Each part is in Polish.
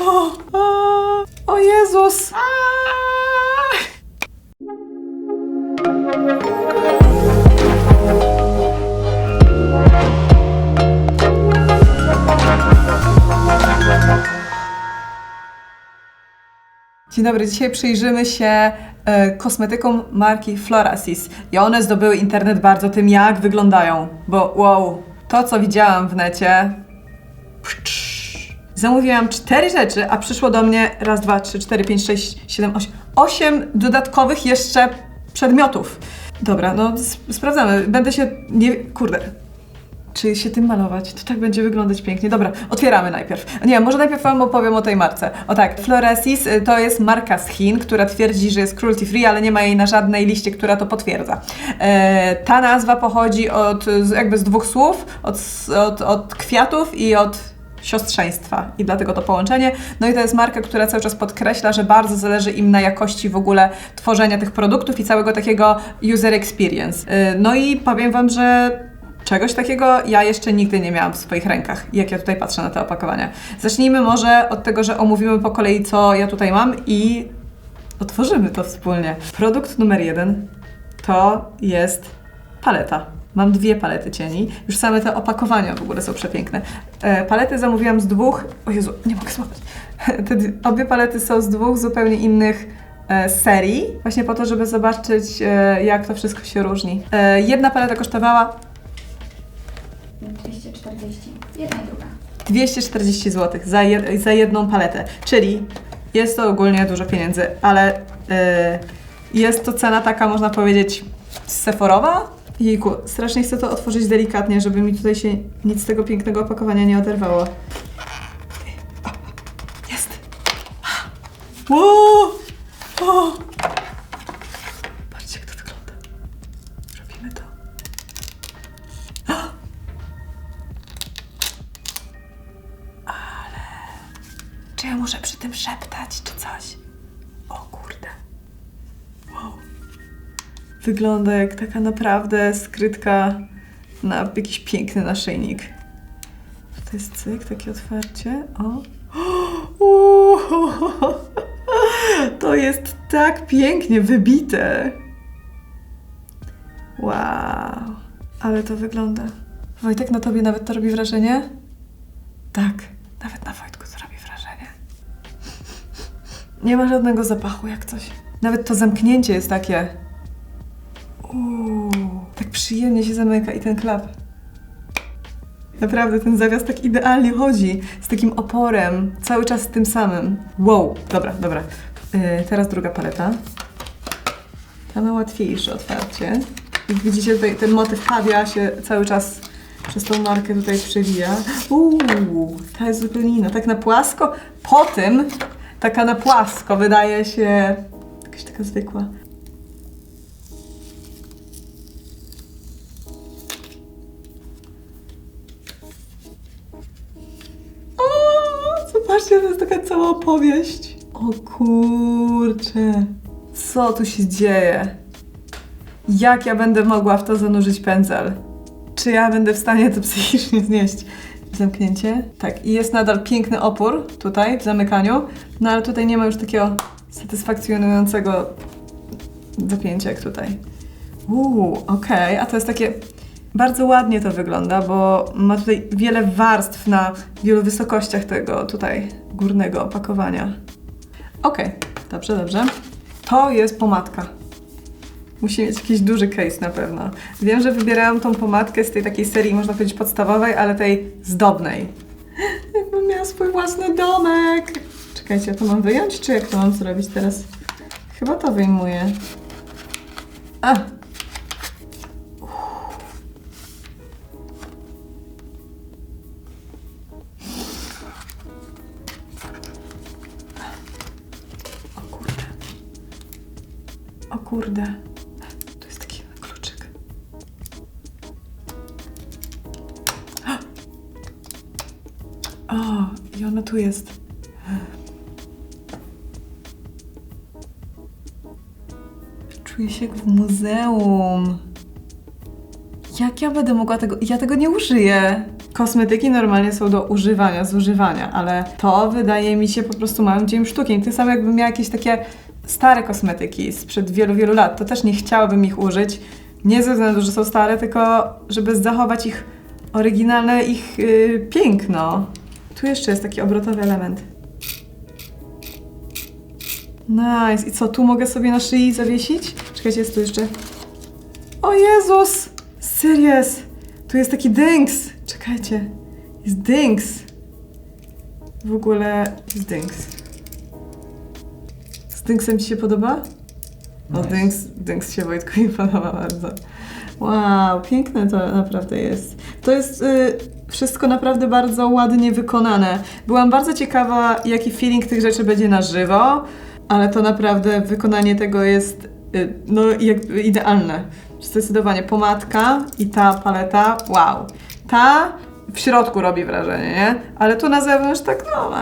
O, o, o Jezus! Dzień dobry, dzisiaj przyjrzymy się e, kosmetykom marki Florasis. I one zdobyły internet bardzo tym, jak wyglądają. Bo wow, to co widziałam w necie. Zamówiłam cztery rzeczy, a przyszło do mnie raz, dwa, trzy, cztery, pięć, sześć, siedem, osiem. Osiem dodatkowych jeszcze przedmiotów. Dobra, no sprawdzamy. Będę się. Nie. Kurde. Czy się tym malować? To tak będzie wyglądać pięknie. Dobra, otwieramy najpierw. Nie, może najpierw Wam opowiem o tej marce. O tak, Floresis y, to jest marka z Chin, która twierdzi, że jest cruelty free, ale nie ma jej na żadnej liście, która to potwierdza. E, ta nazwa pochodzi od, jakby z dwóch słów, od, od, od kwiatów i od siostrzeństwa i dlatego to połączenie. No i to jest marka, która cały czas podkreśla, że bardzo zależy im na jakości w ogóle tworzenia tych produktów i całego takiego user experience. Y, No i powiem Wam, że Czegoś takiego ja jeszcze nigdy nie miałam w swoich rękach, jak ja tutaj patrzę na te opakowania. Zacznijmy może od tego, że omówimy po kolei, co ja tutaj mam i otworzymy to wspólnie. Produkt numer jeden to jest paleta. Mam dwie palety cieni. Już same te opakowania w ogóle są przepiękne. E, palety zamówiłam z dwóch. O Jezu, nie mogę złapać. Te obie palety są z dwóch zupełnie innych e, serii, właśnie po to, żeby zobaczyć, e, jak to wszystko się różni. E, jedna paleta kosztowała 240. Jedna i druga. 240 zł za, za jedną paletę, czyli jest to ogólnie dużo pieniędzy, ale e, jest to cena taka, można powiedzieć, seforowa. Jejku, strasznie chcę to otworzyć delikatnie, żeby mi tutaj się nic z tego pięknego opakowania nie oderwało. Jest! Wow! Patrzcie, jak to wygląda. Robimy to. Czy ja muszę przy tym szeptać, czy coś? O Wygląda jak taka naprawdę skrytka na jakiś piękny naszyjnik. To jest cyk, takie otwarcie. O. Uuu. To jest tak pięknie wybite. Wow. Ale to wygląda. Wojtek, na tobie nawet to robi wrażenie? Tak, nawet na Wojtku to robi wrażenie. Nie ma żadnego zapachu jak coś. Nawet to zamknięcie jest takie. Tak przyjemnie się zamyka i ten klap. Naprawdę ten zawias tak idealnie chodzi, z takim oporem, cały czas tym samym. Wow, dobra, dobra. Yy, teraz druga paleta. Ta ma łatwiejsze otwarcie. Jak widzicie, tutaj ten motyw pawia się cały czas przez tą markę tutaj przewija. Uuu, ta jest zupełnie inna. Tak na płasko. Po tym, taka na płasko wydaje się jakaś taka zwykła. Cała opowieść. O kurczę. Co tu się dzieje? Jak ja będę mogła w to zanurzyć pędzel? Czy ja będę w stanie to psychicznie znieść? Zamknięcie. Tak, i jest nadal piękny opór tutaj w zamykaniu, no ale tutaj nie ma już takiego satysfakcjonującego zapięcia jak tutaj. Uuu, okej, a to jest takie. Bardzo ładnie to wygląda, bo ma tutaj wiele warstw na wielu wysokościach tego tutaj górnego opakowania. Okej, dobrze, dobrze. To jest pomadka. Musi mieć jakiś duży case na pewno. Wiem, że wybierałam tą pomadkę z tej takiej serii, można powiedzieć, podstawowej, ale tej zdobnej. Jakbym miała swój własny domek. Czekajcie, ja to mam wyjąć, czy jak to mam zrobić teraz? Chyba to wyjmuję. A! Kurde. Tu jest taki kluczyk. O, i ona tu jest. Czuję się jak w muzeum. Jak ja będę mogła tego... Ja tego nie użyję. kosmetyki normalnie są do używania, zużywania, ale to wydaje mi się po prostu małym dziełem sztuki. Ty samo jakbym miała jakieś takie stare kosmetyki sprzed wielu, wielu lat, to też nie chciałabym ich użyć. Nie ze względu, że są stare, tylko żeby zachować ich oryginalne, ich yy, piękno. Tu jeszcze jest taki obrotowy element. Nice. I co, tu mogę sobie na szyi zawiesić? Czekajcie, jest tu jeszcze. O Jezus! Serious! Tu jest taki dynks! Czekajcie. Jest dynks. W ogóle jest dynks. Dynksem Ci się podoba? No Nice. dynks, dynks się Wojtkowi podoba bardzo. Wow, piękne to naprawdę jest. To jest y, wszystko naprawdę bardzo ładnie wykonane. Byłam bardzo ciekawa, jaki feeling tych rzeczy będzie na żywo, ale to naprawdę wykonanie tego jest y, no jakby idealne. Zdecydowanie pomadka i ta paleta, wow. Ta w środku robi wrażenie, nie? Ale tu na zewnątrz tak no.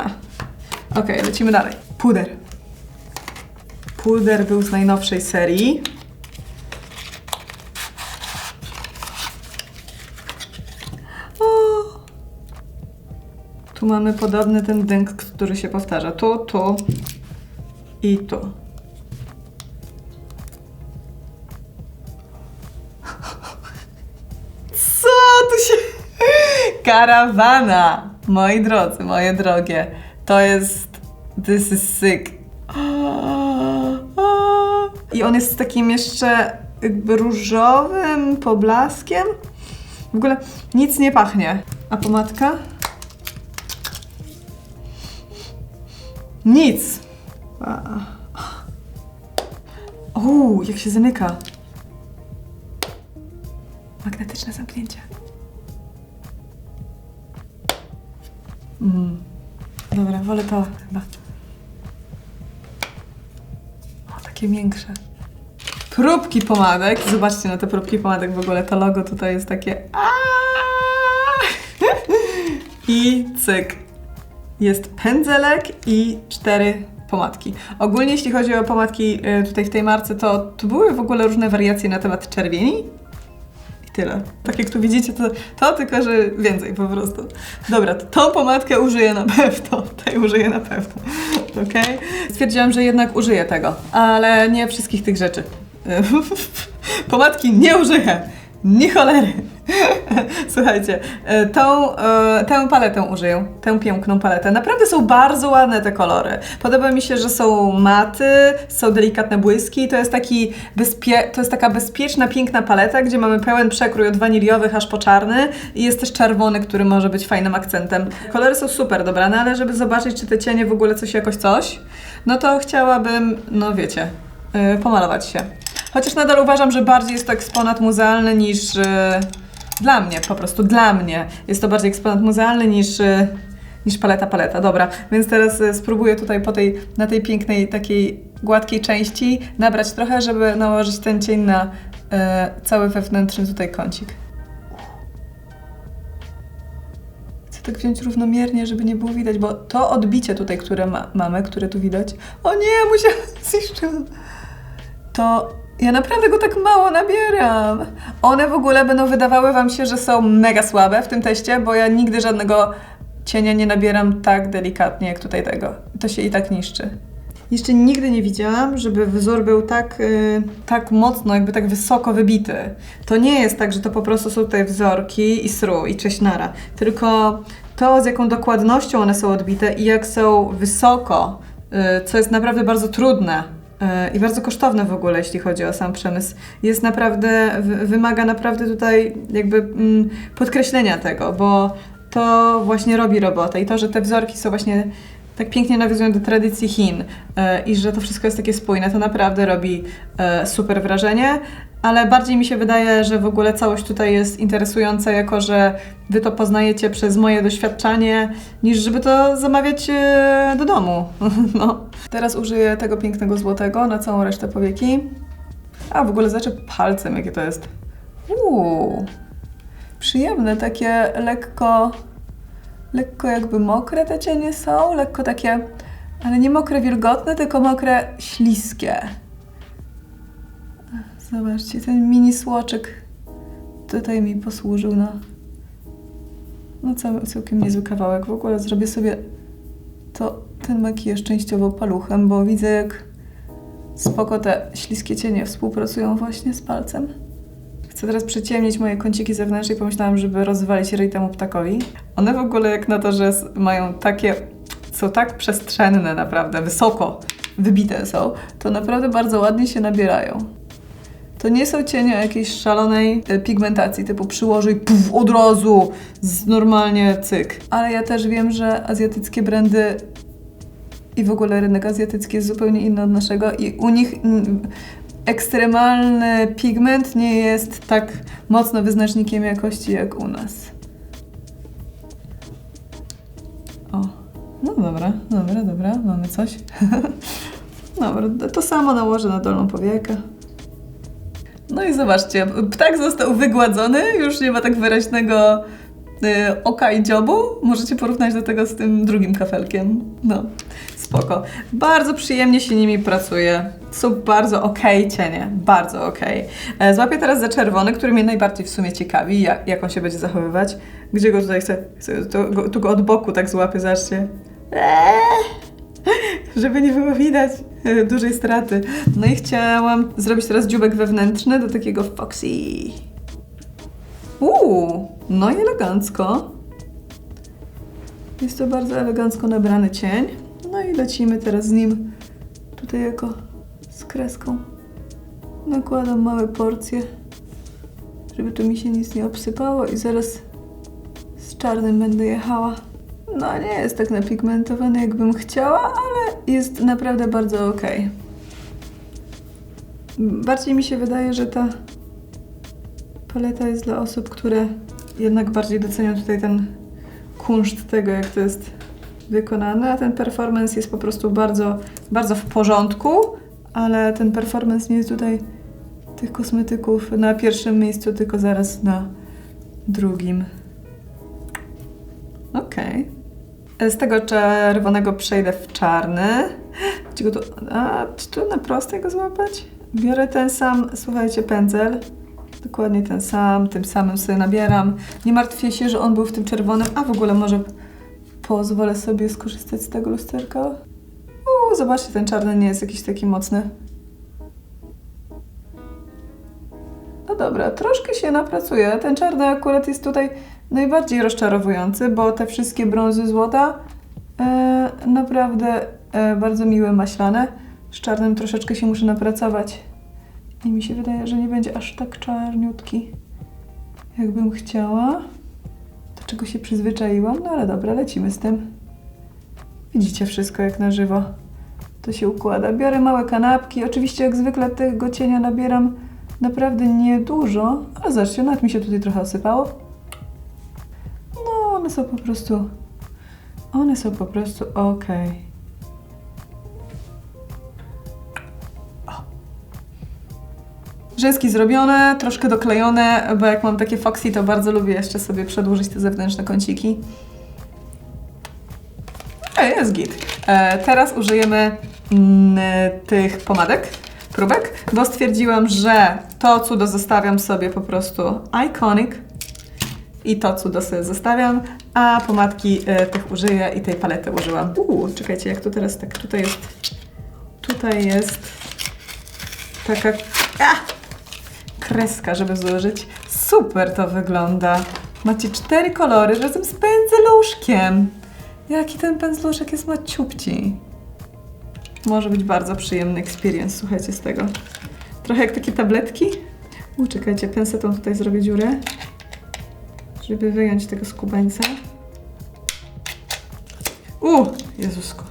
Okej, lecimy dalej. Puder. Puder był z najnowszej serii. O! Tu mamy podobny ten dęk, który się powtarza. Tu, tu i tu. Co tu się... Karawana! Moi drodzy, moje drogie. To jest... This is sick. I on jest takim jeszcze jakby różowym poblaskiem. W ogóle nic nie pachnie. A pomadka? Nic. Uuu, jak się zamyka. Magnetyczne zamknięcie. Mm. Dobra, wolę to chyba. O, takie większe. Próbki pomadek. Zobaczcie na te próbki pomadek. W ogóle to logo tutaj jest takie. I cyk. Jest pędzelek i cztery pomadki. Ogólnie jeśli chodzi o pomadki y, tutaj w tej marce, to, to były w ogóle różne wariacje na temat czerwieni. I tyle. Tak jak tu widzicie, to, to tylko, że więcej po prostu. Dobra, to tą pomadkę użyję na pewno. Tej użyję na pewno. Okej? Stwierdziłam, że jednak użyję tego, ale nie wszystkich tych rzeczy. Pomadki nie użyję. Ni cholery. Słuchajcie, e, tą, e, tę paletę użyję, tę piękną paletę. Naprawdę są bardzo ładne te kolory. Podoba mi się, że są maty, są delikatne błyski. To jest, taki to jest taka bezpieczna, piękna paleta, gdzie mamy pełen przekrój od waniliowych aż po czarny i jest też czerwony, który może być fajnym akcentem. Kolory są super dobrane, ale żeby zobaczyć, czy te cienie w ogóle coś jakoś coś, no to chciałabym, no wiecie, yy, pomalować się. Chociaż nadal uważam, że bardziej jest to eksponat muzealny niż. Yy, dla mnie, po prostu dla mnie. Jest to bardziej eksponat muzealny niż. Yy, niż paleta, paleta. Dobra, więc teraz yy, spróbuję tutaj po tej, na tej pięknej, takiej gładkiej części nabrać trochę, żeby nałożyć ten cień na yy, cały wewnętrzny tutaj kącik. Chcę tak wziąć równomiernie, żeby nie było widać, bo to odbicie tutaj, które ma, mamy, które tu widać. O nie, musiałam zniszczyłam to ja naprawdę go tak mało nabieram. One w ogóle będą wydawały Wam się, że są mega słabe w tym teście, bo ja nigdy żadnego cienia nie nabieram tak delikatnie jak tutaj tego. To się i tak niszczy. Jeszcze nigdy nie widziałam, żeby wzór był tak, y, tak mocno, jakby tak wysoko wybity. To nie jest tak, że to po prostu są tutaj wzorki i sru i cześnara, tylko to, z jaką dokładnością one są odbite i jak są wysoko, y, co jest naprawdę bardzo trudne i bardzo kosztowne w ogóle, jeśli chodzi o sam przemysł, jest naprawdę, wy- wymaga naprawdę tutaj jakby mm, podkreślenia tego, bo to właśnie robi robotę i to, że te wzorki są właśnie tak pięknie nawiązują do tradycji Chin e, i że to wszystko jest takie spójne, to naprawdę robi e, super wrażenie, ale bardziej mi się wydaje, że w ogóle całość tutaj jest interesująca, jako że Wy to poznajecie przez moje doświadczanie, niż żeby to zamawiać e, do domu. No. Teraz użyję tego pięknego złotego na całą resztę powieki. A w ogóle zaczep palcem, jakie to jest. Uuu, przyjemne, takie lekko lekko jakby mokre te cienie są, lekko takie, ale nie mokre wilgotne, tylko mokre śliskie. Zobaczcie, ten mini słoczyk tutaj mi posłużył na no cały, całkiem niezły kawałek. W ogóle zrobię sobie to, ten makijaż częściowo paluchem, bo widzę jak spoko te śliskie cienie współpracują właśnie z palcem. Chcę teraz przyciemnić moje kąciki zewnętrzne i pomyślałam, żeby rozwalić ryj temu ptakowi. One w ogóle jak na to, że mają takie, są tak przestrzenne naprawdę, wysoko wybite są, to naprawdę bardzo ładnie się nabierają. To nie są cienie jakiejś szalonej e, pigmentacji, typu przyłoży i puf, od razu, z normalnie cyk. Ale ja też wiem, że azjatyckie brandy i w ogóle rynek azjatycki jest zupełnie inny od naszego i u nich ekstremalny pigment nie jest tak mocno wyznacznikiem jakości jak u nas. O, no dobra, dobra, dobra, mamy coś. dobra, to samo nałożę na dolną powiekę. No i zobaczcie, ptak został wygładzony, już nie ma tak wyraźnego y, oka i dziobu. Możecie porównać do tego z tym drugim kafelkiem. No, spoko. Bardzo przyjemnie się nimi pracuje. Są bardzo okej cienie, bardzo okej. E, Złapię teraz za czerwony, który mnie najbardziej w sumie ciekawi, jak, jak on się będzie zachowywać. Gdzie go tutaj chcę? to, go, tu go od boku tak złapię, zobaczcie. Eee! żeby nie było widać e, dużej straty. No i chciałam zrobić teraz dziubek wewnętrzny do takiego foxy. Uuu, no i elegancko. Jest to bardzo elegancko nabrany cień. No i lecimy teraz z nim tutaj jako z kreską. Nakładam małe porcje, żeby tu mi się nic nie obsypało i zaraz z czarnym będę jechała. No nie jest tak napigmentowany jakbym chciała, ale jest naprawdę bardzo ok. Bardziej mi się wydaje, że ta paleta jest dla osób, które jednak bardziej docenią tutaj ten kunszt tego, jak to jest wykonane, a ten performance jest po prostu bardzo, bardzo w porządku, ale ten performance nie jest tutaj tych kosmetyków na pierwszym miejscu, tylko zaraz na drugim. Okej. Z tego czerwonego przejdę w czarny. Go tu, a, czy tu na prostej go złapać? Biorę ten sam, słuchajcie, pędzel. Dokładnie ten sam, tym samym sobie nabieram. Nie martwię się, że on był w tym czerwonym, a w ogóle może pozwolę sobie skorzystać z tego lusterka. Uuu, zobaczcie, ten czarny nie jest jakiś taki mocny. No dobra, troszkę się napracuje. Ten czarny akurat jest tutaj najbardziej rozczarowujący, bo te wszystkie brązy złota e, naprawdę e, bardzo miłe, maślane. Z czarnym troszeczkę się muszę napracować. I mi się wydaje, że nie będzie aż tak czarniutki, jakbym chciała. Do czego się przyzwyczaiłam, no ale dobra, lecimy z tym. Widzicie wszystko jak na żywo. To się układa. Biorę małe kanapki. Oczywiście jak zwykle tego cienia nabieram naprawdę niedużo, ale zobaczcie, nawet mi się tutaj trochę osypało. One są po prostu. One są po prostu ok. Rzęski zrobione, troszkę doklejone, bo jak mam takie foxy, to bardzo lubię jeszcze sobie przedłużyć te zewnętrzne kąciki. Ej, jest git. E, teraz użyjemy mm, tych pomadek, próbek, bo stwierdziłam, że to cudo zostawiam sobie po prostu iconic i to cudo sobie zostawiam, a pomadki e, tych użyję i tej palety użyłam. Uuu, czekajcie, jak to teraz tak, tutaj jest, tutaj jest taka a, kreska, żeby złożyć. Super to wygląda. Macie cztery kolory razem z pędzeluszkiem. Jaki ten pędzluszek jest maciupci. Może być bardzo przyjemny experience, słuchajcie, z tego. Trochę jak takie tabletki. U, czekajcie, pensetą tutaj zrobię dziurę, żeby wyjąć tego skubańca. U, Jezusko.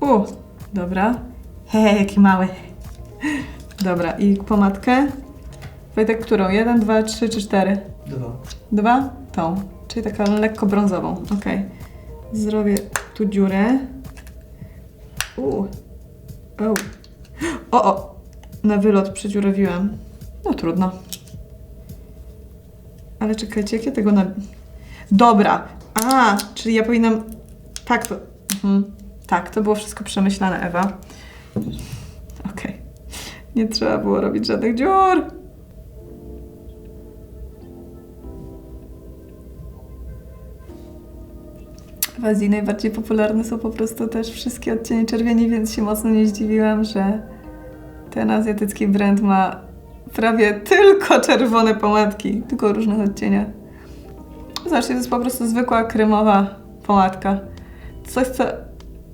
U, dobra. Hej, jaki mały. Dobra, i pomadkę. Wojtek, którą? Jeden, dwa, trzy czy cztery? Dwa. Dwa? Tą. Czyli taką lekko brązową. Ok. Zrobię tu dziurę. U. O. O, o. Na wylot przedziurawiłam. No trudno. Ale czekajcie, jak ja tego na... Dobra. A, czyli ja powinnam... Tak to... Mhm. Tak, to było wszystko przemyślane, Ewa. Okej. Nie trzeba było robić żadnych dziur. W Azji najbardziej popularne są po prostu też wszystkie odcienie czerwieni, więc się mocno nie zdziwiłam, że ten azjatycki brand ma prawie tylko czerwone pomadki, tylko różnych odcieniach. Zobaczcie, to jest po prostu zwykła kremowa pomadka. Coś, co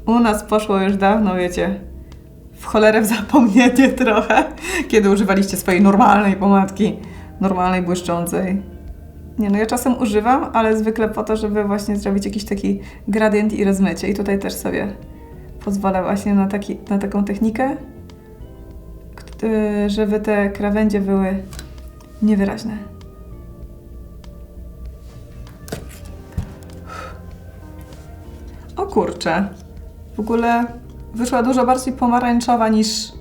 u nas poszło już dawno, wiecie, w cholerę w zapomnienie trochę, kiedy używaliście swojej normalnej pomadki, normalnej, błyszczącej. Nie no, ja czasem używam, ale zwykle po to, żeby właśnie zrobić jakiś taki gradient i rozmycie. I tutaj też sobie pozwolę właśnie na, taki, na taką technikę, żeby te krawędzie były niewyraźne. O kurczę. W ogóle wyszła dużo bardziej pomarańczowa niż,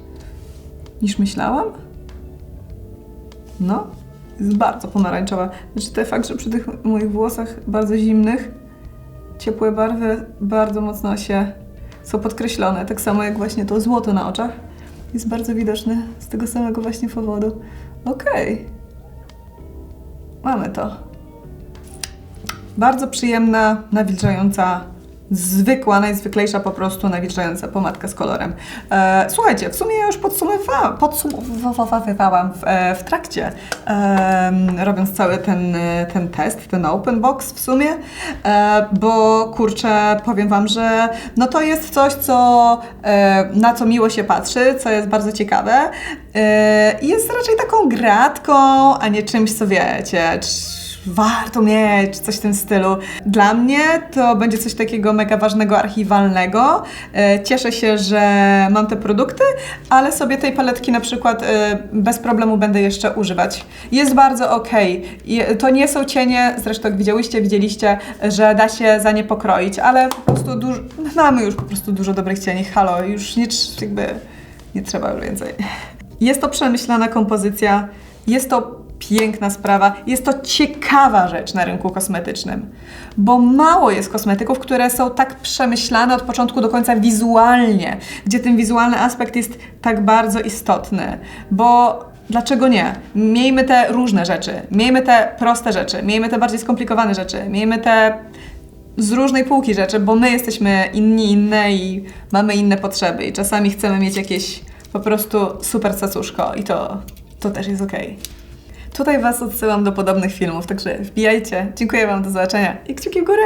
niż myślałam. No, jest bardzo pomarańczowa. Znaczy ten fakt, że przy tych moich włosach bardzo zimnych ciepłe barwy bardzo mocno się są podkreślone. Tak samo jak właśnie to złoto na oczach jest bardzo widoczne z tego samego właśnie powodu. Okej. Mamy to. Bardzo przyjemna, nawilżająca, zwykła, najzwyklejsza po prostu nawilżająca pomadka z kolorem. E, słuchajcie, w sumie ja już podsumowywałam w, e, w trakcie, em, robiąc cały ten, e, ten test, ten open box w sumie, e, bo kurczę, powiem Wam, że no to jest coś, co, e, na co miło się patrzy, co jest bardzo ciekawe e, i jest raczej taką gratką, a nie czymś, co wiecie, warto mieć, coś w tym stylu. Dla mnie to będzie coś takiego mega ważnego, archiwalnego. E, Cieszę się, że mam te produkty, ale sobie tej paletki na przykład e, bez problemu będę jeszcze używać. Jest bardzo. I To nie są cienie, zresztą jak widziałyście, widzieliście, że da się za nie pokroić, ale po prostu dużo, mamy już po prostu dużo dobrych cieni. Halo, już nie, jakby nie trzeba już więcej. Jest to przemyślana kompozycja, jest to piękna sprawa, jest to ciekawa rzecz na rynku kosmetycznym, bo mało jest kosmetyków, które są tak przemyślane od początku do końca wizualnie, gdzie ten wizualny aspekt jest tak bardzo istotny, bo dlaczego nie? Miejmy te różne rzeczy, miejmy te proste rzeczy, miejmy te bardziej skomplikowane rzeczy, miejmy te z różnej półki rzeczy, bo my jesteśmy inni, inne i mamy inne potrzeby i czasami chcemy mieć jakieś po prostu super cacuszko i to, to też jest okej. Tutaj Was odsyłam do podobnych filmów, także wbijajcie. Dziękuję Wam, do zobaczenia i kciuki w górę!